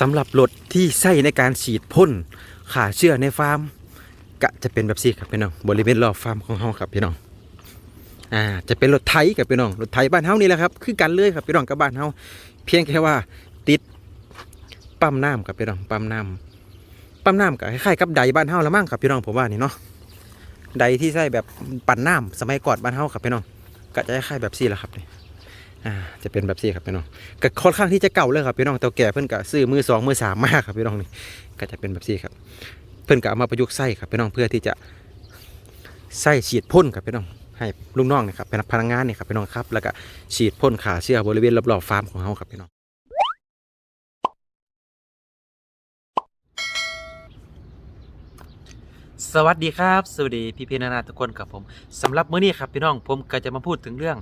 สำหรับรถที่ใช้ในการฉีดพ่นขาเชื้อในฟาร์มก็จะเป็นแบบนี้ครับพี่น้องบริเวณรอบฟาร์มของเฮาครับพี่น้องอ่าจะเป็นรถไถกับพี่น้องรถไถบ้านเฮานี่แหละครับคือกันเลยครับพี่น้องกับบ้านเฮาเพียงแค่ว่าติดปั๊มน้ำครับพี่น้องปั๊มน้ำปั๊มน้ำก็คล้ายๆกับใดบ้านเฮาละมั้งครับพี่น้องผมว่านี่เนาะใดที่ใช้แบบปั่นน้ำสมัยก่อนบ้านเฮาครับพี่น้องก็จะคล้ายๆแบบนี้แหละครับนี่ อ่าจะเป็นแบบนี้ครับพี่น้องก็ค่อนข้างที่จะเก่าเลยครับพี่น้องเต่าแก่เพิ่นก็ซื้อมือสองมือสามมากครับพี่น้องนี่ก็จะเป็นแบบนี้ครับ เพิ่นก็เอามาประยุกต์ใส่ครับพี่น้องเพื่อที่จะใส่ฉีดพ่นครับพี่น้องให้ลูกน้องเนี่ยครับเป็นพนักงานเนี่ยครับพี่น้องครับแล้วก็ฉีดพ่นขาเชื้อบริเวณรอบๆฟาร์มของเขาครับพี่น้องสวัสดีครับ สวัสดีพี่พี่นานาทุกคนครับผมสำหรับมื้อนี้ครับพี่น้องผมก็จะมาพูดถึงเรื่อง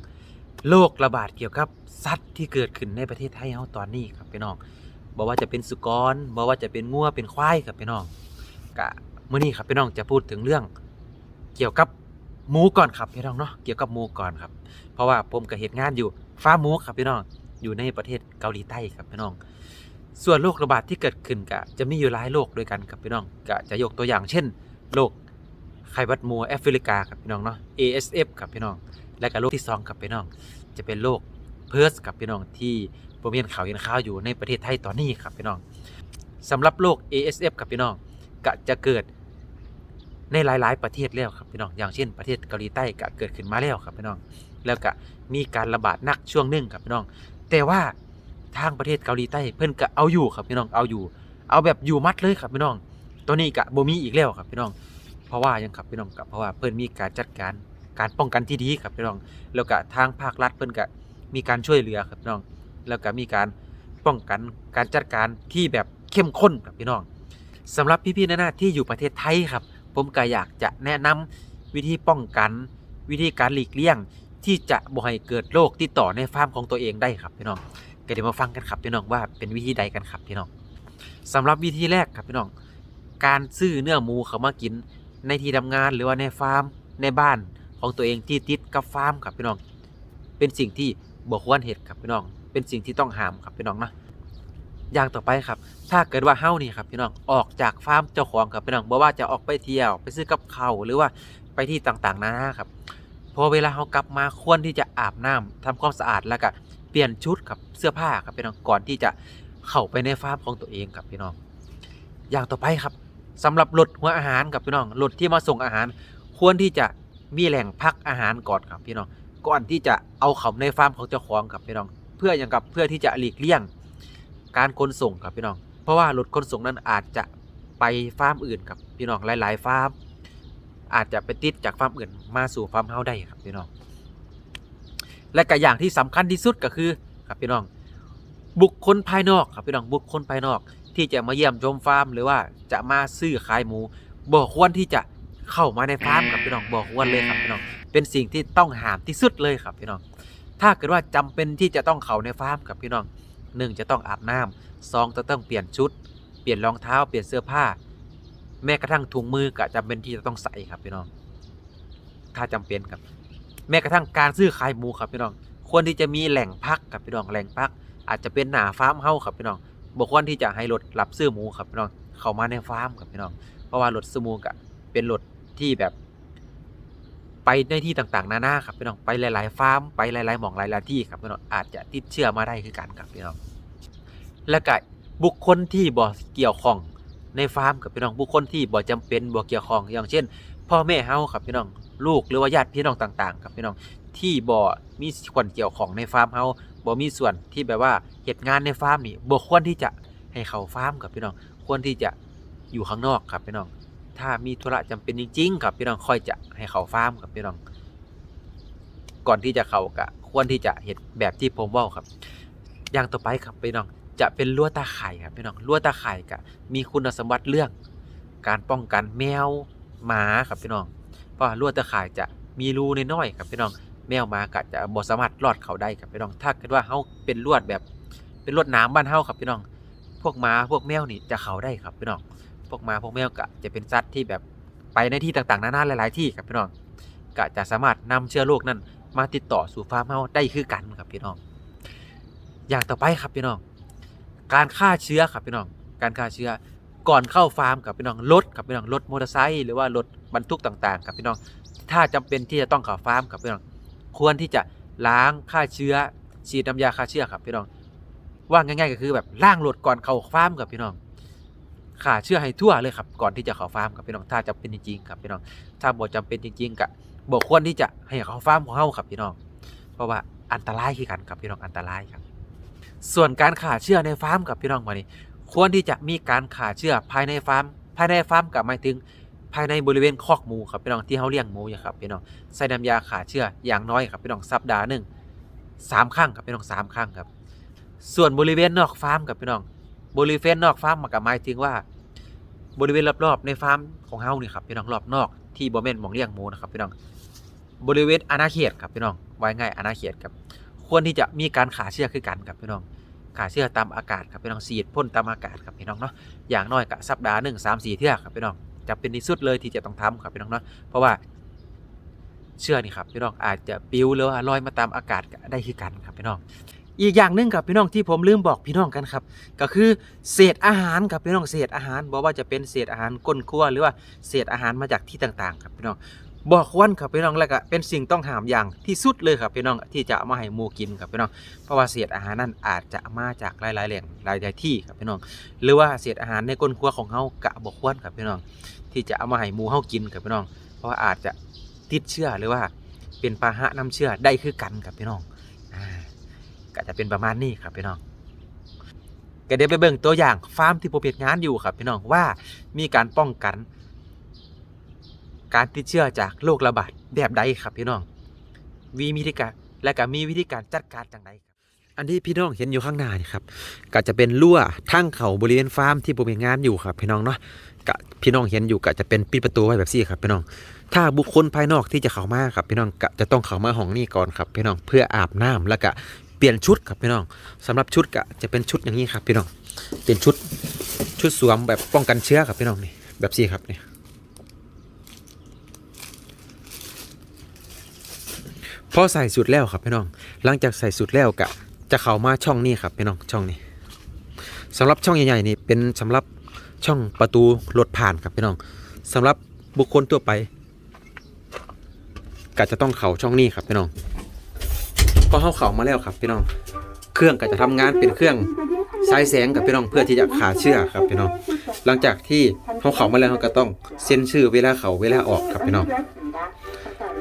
โรคระบาดเกี่ยวกับสัตว์ที่เกิดขึ้นในประเทศไทยเฮาตอนนี้ครับพี่น้องบอกว่าจะเป็นสุกรบอกว่าจะเป็นงัวเป็นควายครับพี่น้องกะมื้อนี้ครับพี่น้องจะพูดถึงเรื่องเกี่ยวกับหมูก่อนครับพี่น้องเนาะเกี่ยวกับหมูก่อนครับ เพราะว่าผมก็เฮ็ดงานอยู่ฟ้าหมูครับพี่น้องอยู่ในประเทศเกาหลีใต้ครับพี่น้อง ส่วนโรคระบาดที่เกิดขึ้นก็จะมีอยู่หลายโรคด้วยกันครับพี่น้องก็จะยกตัวอย่างเช่นโรคไข้หวัดหมูแอฟริกาครับพี่น้องเนาะ ASF ครับพี่น้อง และก็โรคที่สองครับพี่น้อง จะเป็นโรคเพิร์สครับพี่น้องที่ผมเห็นข่าวเห็นข่าวอยู่ในประเทศไทยตอนนี้ครับพี่น้องสำหรับโรค ASF ครับพี่น้องก็จะเกิดในหลาย ๆ ประเทศแล้วครับพี่น้องอย่างเช่นประเทศเกาหลีใต้ก็เกิดขึ้นมาแล้วครับพี่น้อง แล้วก็มีการระบาดหนักช่วงหนึ่งครับพี่น้อง แต่ว่าทางประเทศเกาหลีใต้เพิ่นก็เอาอยู่ครับพี่น้องเอาอยู่ เอาแบบอยู่มัดเลยครับพี่น้อง ตัวนี้ก็บ่มีอีกแล้วครับพี่น้อง เพราะว่ายังครับพี่น้องก็เพราะว่าเพิ่นมีการจัดการ การป้องกันที่ดีครับพี่น้อง แล้วก็ทางภาครัฐเพิ่นก็มีการช่วยเหลือครับพี่น้อง แล้วก็มีการป้องกันการจัดการที่แบบเข้มข้นครับพี่น้องสำหรับพี่ๆนานาที่อยู่ประเทศไทยครับ ผมก็อยากจะแนะนำวิธีป้องกันวิธีการหลีกเลี่ยงที่จะบ่ให้เกิดโรคติดต่อในฟาร์มของตัวเองได้ครับพี่น้องก็เดี๋ยวมาฟังกันครับพี่น้องว่าเป็นวิธีใดกันครับพี่น้องสำหรับวิธีแรกครับพี่น้อง การซื้อเนื้อหมูเขามากินในที่ทำงานหรือว่าในฟาร์มในบ้าน ของตัวเองที่ติดกับฟาร์มครับพี่น้อง เป็นสิ่งที่บ่ควรเฮ็ดครับพี่น้อง เป็นสิ่งที่ต้องห้ามครับพี่น้องนะอย่างต่อไปครับ ถ้าเกิดว่าเฮานี่ครับพี่น้อง ออกจากฟาร์มเจ้าของครับพี่น้องบ่ว่าจะออกไปเที่ยวไปซื้อกับเขาหรือว่าไปที่ต่างๆนานาครับ พอเวลาเฮากลับมาควรที่จะอาบน้ำทำความสะอาดแล้วก็เปลี่ยนชุดครับเสื้อผ้าครับพี่น้องก่อนที่จะเข้าไปในฟาร์มของตัวเองครับพี่น้อง อย่างต่อไปครับสำหรับรถหัวอาหารครับพี่น้องรถที่มาส่งอาหาร ควรที่จะ มีแหล่งพักอาหารก่อนครับพี่น้องก่อนที่จะเอาเขาในฟาร์มของเจ้าของครับพี่น้อง เพื่ออย่างกับเพื่อที่จะหลีกเลี่ยงการขนส่งครับพี่น้อง เพราะว่ารถขนส่งนั้นอาจจะไปฟาร์มอื่นครับพี่น้องหลาย ๆ ฟาร์มอาจจะไปติดจากฟาร์มอื่นมาสู่ฟาร์มเฮาได้ครับพี่น้อง และก็อย่างที่สำคัญที่สุดก็คือครับพี่น้อง บุคคลภายนอกครับพี่น้องบุคคลภายนอก ที่จะมาเยี่ยมชมฟาร์มหรือว่าจะมาซื้อขายหมูบ่ควรที่จะ เข้ามาในฟาร์มครับพี่น้องบ่ควรเลยครับพี่น้องเป็นสิ่งที่ต้องห้ามที่สุดเลยครับพี่น้อง ถ้าเกิดว่าจำเป็นที่จะต้องเข้าในฟาร์มครับพี่น้องหนึ่งจะต้องอาบน้ำสองจะต้องเปลี่ยนชุด เปลี่ยนรองเท้า เปลี่ยนเสื้อผ้า แม้กระทั่งถุงมือก็จำเป็นที่จะต้องใส่ครับพี่น้อง ถ้าจำเป็นครับ แม้กระทั่งการซื้อขายหมูครับพี่น้อง ควรที่จะมีแหล่งพักครับพี่น้องแหล่งพัก อาจจะเป็นหน้าฟาร์มเฮาครับพี่น้องบ่ควรที่จะให้รถรับซื้อหมูครับพี่น้องเข้ามาในฟาร์มครับพี่น้อง เพราะว่ารถซื้อหมูก็เป็นรถ ที่แบบ ไปในที่ต่างๆ นานาครับพี่น้องไปหลายๆฟาร์มไปหลายๆหม่องหลายๆที่ครับพี่น้องอาจจะติดเชื้อมาได้คือกันครับพี่น้องและก็บุคคลที่บ่เกี่ยวข้องในฟาร์มครับพี่น้องบุคคลที่บ่จำเป็นบ่เกี่ยวข้องอย่างเช่น พ่อแม่เฮาครับพี่น้องลูกหรือว่าญาติพี่น้องต่าง ๆ ครับพี่น้องที่บ่มีส่วนเกี่ยวของในฟาร์มเฮาบ่มีส่วนที่แบบว่าเหตุงานในฟาร์มนี่บ่ควรที่จะให้เข้าฟาร์มครับพี่น้องควรที่จะอยู่ข้างนอกครับพี่น้อง ถ้ามีธุระจำเป็นจริงๆครับพี่น้องค่อยจะให้เขาฟาร์มครับพี่น้อง ก่อนที่จะเขาก็ควรที่จะเฮ็ดแบบที่ผมว้าครับ อย่างต่อไปครับพี่น้องจะเป็นลวดตาข่ายครับพี่น้องลวดตาข่ายก็มีคุณสมบัติเรื่อง การป้องกันแมวหมาครับพี่น้อง เพราะลวดตาข่ายจะมีรูน้อยๆครับพี่น้องแมวหมาก็จะบ่สามารถรอดเขาได้ครับพี่น้อง ถ้าเกิดว่าเฮาเป็นลวดแบบ เป็นลวดนามบ้านเฮาครับพี่น้อง พวกหมาพวกแมวนี่จะเขาได้ครับพี่น้อง พวกมาพวกแมวก็จะเป็นสัตว์ที่แบบไปในที่ต่างๆนานาหลาย ๆ ที่ครับพี่น้องก็จะสามารถนำเชื้อโรคนั้น มาติดต่อสู่ฟาร์มเฮาได้คือกันครับพี่น้อง อย่างต่อไปครับพี่น้อง การฆ่าเชื้อครับพี่น้อง การฆ่าเชื้อก่อนเข้าฟาร์มกับพี่น้องรถกับพี่น้องรถมอเตอร์ไซค์หรือว่ารถบรรทุกต่างๆกับพี่น้อง ถ้าจำเป็นที่จะต้องเข้าฟาร์มกับพี่น้อง ควรที่จะล้างฆ่าเชื้อฉีดน้ำยาฆ่าเชื้อครับพี่น้อง ว่าง่าย ๆ ก็คือแบบล้างรถก่อนเข้าฟาร์มกับพี่น้อง ฆ่าเชื้อให้ทั่วเลยครับ ก่อนที่จะเข้าฟาร์มกับพี่น้องถ้าจำเป็นจริงๆครับพี่น้องถ้าบ่จำเป็นจริงๆก็บ่ควรที่จะให้เข้าฟาร์มของเฮาครับพี่น้อง เพราะว่าอันตรายคือกันครับพี่น้องอันตรายครับ ส่วนการขาเชื้อในฟาร์มกับพี่น้องมานี่ควรที่จะมีการขาเชื้อภายในฟาร์ม ภายในฟาร์มกับหมายถึงภายในบริเวณคอกหมูครับพี่น้องที่เขาเลี้ยงหมูอยู่ครับพี่น้องใส่น้ำยาขาเชื้ออย่างน้อยครับพี่น้องสัปดาห์หนึ่งสามครั้งครับพี่น้องสามครั้งครับ ส่วนบริเวณนอกฟาร์มกับพี่น้อง บริเวณนอกฟาร์มมันก็หมายถึงว่า บริเวณรอบๆในฟาร์มของเฮานี่ครับพี่น้องรอบนอกที่บ่แม่นหมองเลี้ยงหมูนะครับพี่น้องบริเวณอาณาเขตครับพี่น้องไว้ง่ายอาณาเขตครับควรที่จะมีการขาเชื้อคือกันครับพี่น้องขาเชื้อตามอากาศครับพี่น้องฉีดพ่นตามอากาศครับพี่น้องเนาะอย่างน้อยก็สัปดาห์หนึ่งสามสี่เที่ยครับพี่น้องจะเป็นที่สุดเลยที่จะต้องทำครับพี่น้องเนาะเพราะว่าเชื้อนี่ครับพี่น้องอาจจะปลิวหรือว่าลอยมาตามอากาศได้คือกันครับพี่น้อง อีกอย่างหนึ่งครับพี่น้องที่ผมลืมบอกพี่น้องกันครับ ก็คือเศษอาหารครับพี่น้องเศษอาหารบอกว่าจะเป็นเศษอาหารก้นครัวหรือว่าเศษอาหารมาจากที่ต่างๆ ครับพี่น้องบอกควรครับพี่น้องแล้วก็เป็นสิ่งต้องห้ามอย่างที่สุดเลยครับพี่น้องที่จะเอามาให้หมูกินครับพี่น้องเพราะว่าเศษอาหารนั้นอาจจะมาจากหลายๆแหล่งหลายๆที่ครับพี่น้อง หรือว่าเศษอาหารในก้นครัวของเฮากะบอกควรครับพี่น้อง ที่จะเอามาให้หมูเฮากินครับพี่น้อง เพราะว่าอาจจะติดเชื้อหรือว่าเป็นพาหะนำเชื้อได้คือกันครับพี่น้อง ก็จะเป็นประมาณนี้ครับพี่น้องก็เดี๋ยวไปเบิ่งตัวอย่างฟาร์มที่ผมเฮ็ดงานอยู่ครับพี่น้องว่ามีการป้องกัน การติดเชื้อจากโรคระบาดแบบใดครับพี่น้องมีวิธีการและก็มีวิธีการจัดการจังใดครับอันที่พี่น้องเห็นอยู่ข้างหน้านี่ครับก็จะเป็นรั้วทั้งเขาบริเวณฟาร์มที่ผมเฮ็ดงานอยู่ครับพี่น้องเนาะก็พี่น้องเห็นอยู่ก็จะเป็นปิดประตูไว้แบบนี้ครับพี่น้อง ถ้าบุคคลภายนอกที่จะเข้ามาครับพี่น้องก็จะต้องเข้ามาห้องนี้ก่อนครับพี่น้องเพื่ออาบน้ำแล้วก็ เปลี่ยนชุดครับพี่น้องสำหรับชุดก็จะเป็นชุดอย่างนี้ครับพี่น้อง เป็นชุดชุดสวมแบบป้องกันเชื้อครับพี่น้องนี่แบบนี้ครับนี่พอใส่สุดแล้วครับพี่น้อง หลังจากใส่สุดแล้วก็จะเข้ามาช่องนี้ครับพี่น้องช่องนี้สำหรับช่องใหญ่ๆนี่เป็นสำหรับช่องประตูรถผ่านครับพี่น้องสำหรับบุคคลทั่วไปก็จะต้องเข่าช่องนี้ครับพี่น้อง พอเข้าเขามาแล้วครับพี่น้อง เครื่องก็จะทำงานเป็นเครื่องสายแสงกับพี่น้องเพื่อที่จะขาเชื่อครับพี่น้อง หลังจากที่เขาเขามาแล้วเขาก็ต้องเซ็นชื่อเวลาเขาเวลาออกครับพี่น้อง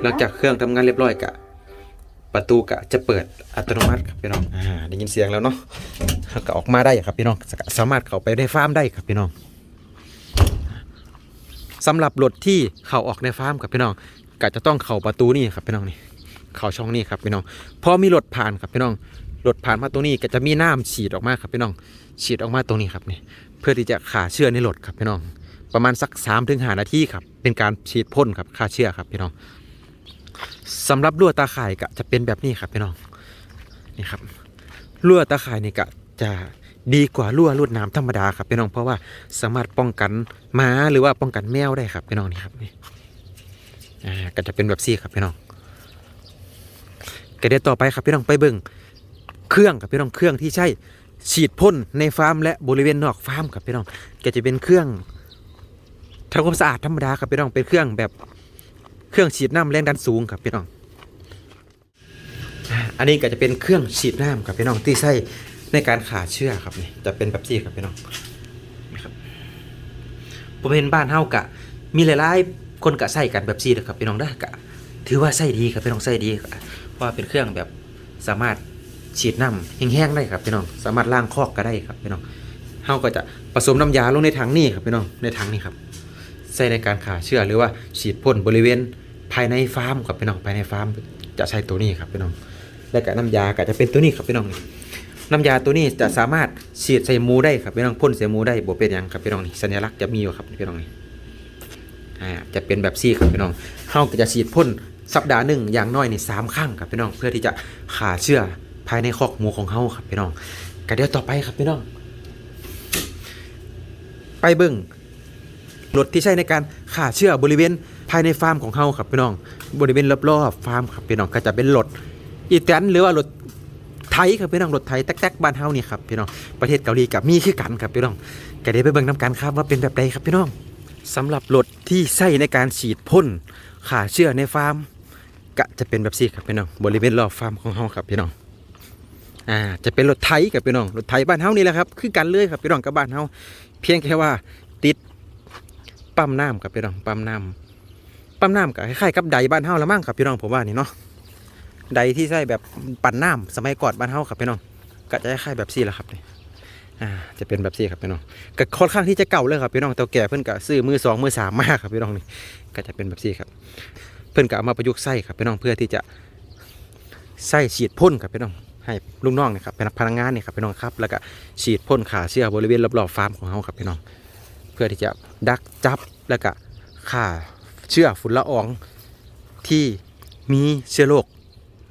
หลังจากเครื่องทำงานเรียบร้อยกะประตูกะจะเปิดอัตโนมัติครับพี่น้องอ่าได้ยินเสียงแล้วเนาะเขาก็ออกมาได้ครับพี่น้อง สามารถเข้าไปในฟาร์มได้ครับพี่น้องสำหรับรถที่เข้าออกในฟาร์มครับพี่น้องก็จะต้องเข้าประตูนี่ครับพี่น้องนี่ เข้าช่องนี้ครับพี่น้องพอมีรถผ่านครับพี่น้องรถผ่านมาตรงนี้ก็จะมีน้ำฉีดออกมาครับพี่น้องฉีดออกมาตรงนี้ครับนี่เพื่อที่จะฆ่าเชื้อในรถครับพี่น้อง ประมาณสัก3าถึงหานาทีครับเป็นการฉีดพ่นครับฆ่าเชื้อครับพี่น้องสำหรับลวดตาข่ายก็จะเป็นแบบนี้ครับพี่น้องนี่ครับลวดตาข่ายนี่ก็จะดีกว่าลวดลวดน้ำธรรมดาครับพี่น้องเพราะว่าสามารถป้องกันหม้าหรือว่าป้องกันแมวได้ครับพี่น้องนี่ครับนี่อ่าก็จะเป็นแบบซี่ครับพี่น้อง ก็เดี๋ยวต่อไปครับพี่น้องไปเบิ่งเครื่องครับพี่น้องเครื่องที่ใช้ฉีดพ่นในฟาร์มและบริเวณนอกฟาร์มครับพี่น้องก็จะเป็นเครื่องทำความสะอาดธรรมดาครับพี่น้องเป็นเครื่องแบบเครื่องฉีดน้ำแรงดันสูงครับพี่น้อง อันนี้ก็จะเป็นเครื่องฉีดน้ำครับพี่น้องที่ใช้ในการขาเชื้อครับนี่จะเป็นแบบซี่ครับพี่น้องนี่ครับผมเห็นบ้านเฮากะ มีหลายๆคนกะใส่กันแบบซี่นะครับพี่น้องได้กะ ถือว่าใส่ดีครับพี่น้องใส่ดีครับ เพราะว่าเป็นเครื่องแบบสามารถฉีดน้ำแห้งๆได้ครับพี่น้องสามารถล้างคอกก็ได้ครับพี่น้องเฮาก็จะผสมน้ำยาลงในถังนี่ครับพี่น้องในถังนี่ครับใส่ในการฆ่าเชื้อหรือว่าฉีดพ่นบริเวณภายในฟาร์มครับพี่น้องภายในฟาร์มจะใช้ตัวนี้ครับพี่น้องและก็น้ำยาก็จะเป็นตัวนี้ครับพี่น้องน้ำยาตัวนี้จะสามารถฉีดใส่หมูได้ครับพี่น้องพ่นใส่หมูได้บ่เป็นหยังครับพี่น้องนี่สัญลักษณ์จะมีอยู่ครับพี่น้องนี่อ่าจะเป็นแบบซี่ครับพี่น้องเฮาก็จะฉีดพ่น สัปดาห์หนึ่งอย่างน้อยนี่สามครั้งครับพี่น้องเพื่อที่จะฆ่าเชื้อภายในคอกหมูของเฮาครับพี่น้องก็เดี๋ยวต่อไปครับพี่น้อง ไปเบิ่งรถที่ใช้ในการฆ่าเชื้อบริเวณภายในฟาร์มของเฮาครับพี่น้อง บริเวณรอบๆฟาร์มครับพี่น้องก็จะเป็นรถอีแตนหรือว่ารถไทยครับพี่น้องรถไทยแต๊กๆบ้านเฮานี่ครับพี่น้องประเทศเกาหลีกับมีคือกันครับพี่น้องก็ได้ไปเบิ่งนํกันครับว่าเป็นแบบใดครับพี่น้องสำหรับรถที่ใช้ในการฉีดพ่นฆ่าเชื้อในฟาร์ม ก็จะเป็นแบบนี้ครับพี่น้องบริเวณรอบฟาร์มของเฮาครับพี่น้องอ่าจะเป็นรถไทยครับพี่น้องรถไทยบ้านเฮานี่แหละครับคือกันเลยครับพี่น้องกับบ้านเฮาเพียงแค่ว่าติดปั๊มน้ำครับพี่น้องปั๊มน้ำปั๊มน้ำก็คล้ายๆกับใดบ้านเฮาละมั้งครับพี่น้องผมว่านี่เนาะใดที่ใช้แบบปั่นน้ำสมัยก่อนบ้านเฮาครับพี่น้องก็จะคล้ายๆแบบซี่แหละครับนี่อ่าจะเป็นแบบซี่ครับพี่น้องก็ค่อนข้างที่จะเก่าเลยครับพี่น้องแต่แก่เพิ่นก็ซื้อมือสองมือสามมากครับพี่น้องนี่ก็จะเป็นแบบซี่ครับ เพิ่นก็เอามาประยุกต์ใส่ครับพี่น้องเพื่อที่จะใส่ฉีดพ่นครับพี่น้องให้ลูกน้องเนี่ยครับเป็นพนักงานเนี่ยครับพี่น้องครับแล้วก็ฉีดพ่นขาเชื้อบริเวณรอบๆฟาร์มของเฮาครับพี่น้อง เพื่อที่จะดักจับแล้วก็ฆ่าเชื้อฝุ่นละอองที่มีเชื้อโรค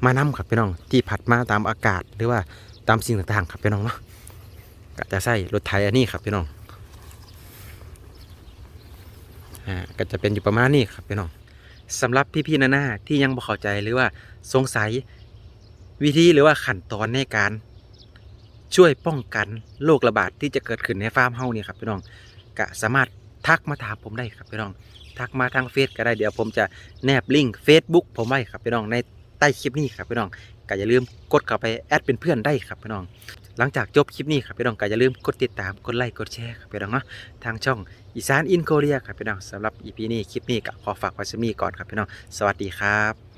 มานำครับพี่น้องที่ผัดมาตามอากาศหรือว่าตามสิ่งต่างๆครับพี่น้องเนาะก็จะใส่รถไถอันนี้ครับพี่น้องอ่าก็จะเป็นอยู่ประมาณนี้ครับพี่น้อง สำหรับพี่ๆนานาที่ยังบ่เข้าใจหรือว่าสงสัยวิธีหรือว่าขั้นตอนในการ ช่วยป้องกันโรคระบาดที่จะเกิดขึ้นในฟาร์มเฮานี่ครับพี่น้องก็สามารถทักมาถามผมได้ครับพี่น้อง ทักมาทางเฟซก็ได้เดี๋ยวผมจะแนบลิงก์เฟซบุ๊กผมไว้ครับพี่น้องในใต้คลิปนี้ครับพี่น้อง ก็อย่าลืมกดเข้าไปแอดเป็นเพื่อนได้ครับพี่น้อง หลังจากจบคลิปนี้ครับพี่น้องก็อย่าลืมกดติดตามกดไลค์กดแชร์ครับพี่น้องเนาะทางช่องอีสานอินโคเรียครับพี่น้องสำหรับอีพีนี้คลิปนี้ก็ขอฝากไว้ชมนี้ก่อนครับพี่น้องสวัสดีครับ